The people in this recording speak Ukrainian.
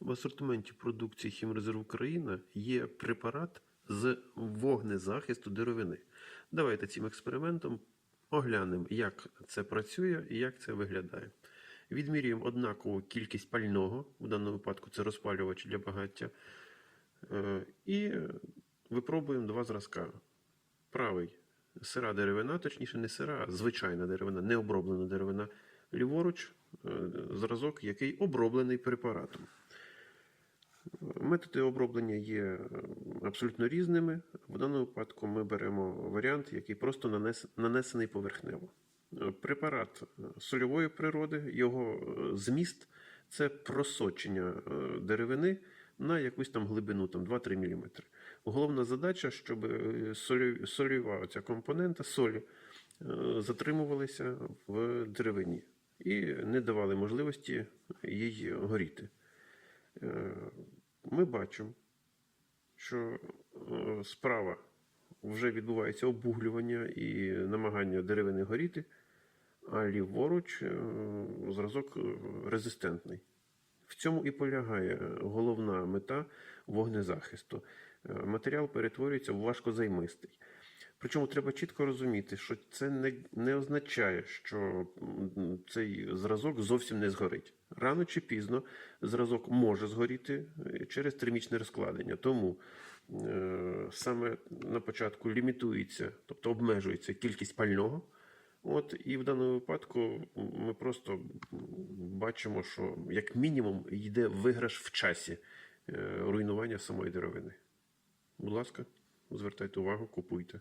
В асортименті продукції Хімрезерв Україна є препарат з вогнезахисту деревини. Давайте цим експериментом оглянемо, як це працює і як це виглядає. Відмірюємо однакову кількість пального, в даному випадку це розпалювач для багаття, е, і випробуємо два зразка. Правий сира деревина, точніше не сира, а звичайна деревина, не оброблена деревина. Ліворуч е, зразок, який оброблений препаратом. Методи оброблення є е, абсолютно різними. В даному випадку ми беремо варіант, який просто нанес- нанесений поверхнево. Е, Препарат е, сольової природи, його зміст це просочення деревини на якусь там глибину, там 2-3 мм. Головна задача, щоб сольова ця компонента солі затримувалися в деревині і не давали можливості їй горіти. Е, Ми бачимо, що е, справа вже відбувається обуглювання і намагання деревини горіти, а ліворуч е, зразок резистентний. В цьому і полягає головна мета вогнезахисту. Матеріал перетворюється в важкозаймистий. Причому треба чітко розуміти, що це не, не означає, що цей зразок зовсім не згорить. Рано чи пізно зразок може згоріти е, через термічне розкладення. Тому е, саме на початку лімітується, тобто обмежується кількість пального. От, і в даному випадку ми просто бачимо, що як мінімум йде виграш в часі е, руйнування самої деревини. Будь ласка, звертайте увагу, купуйте.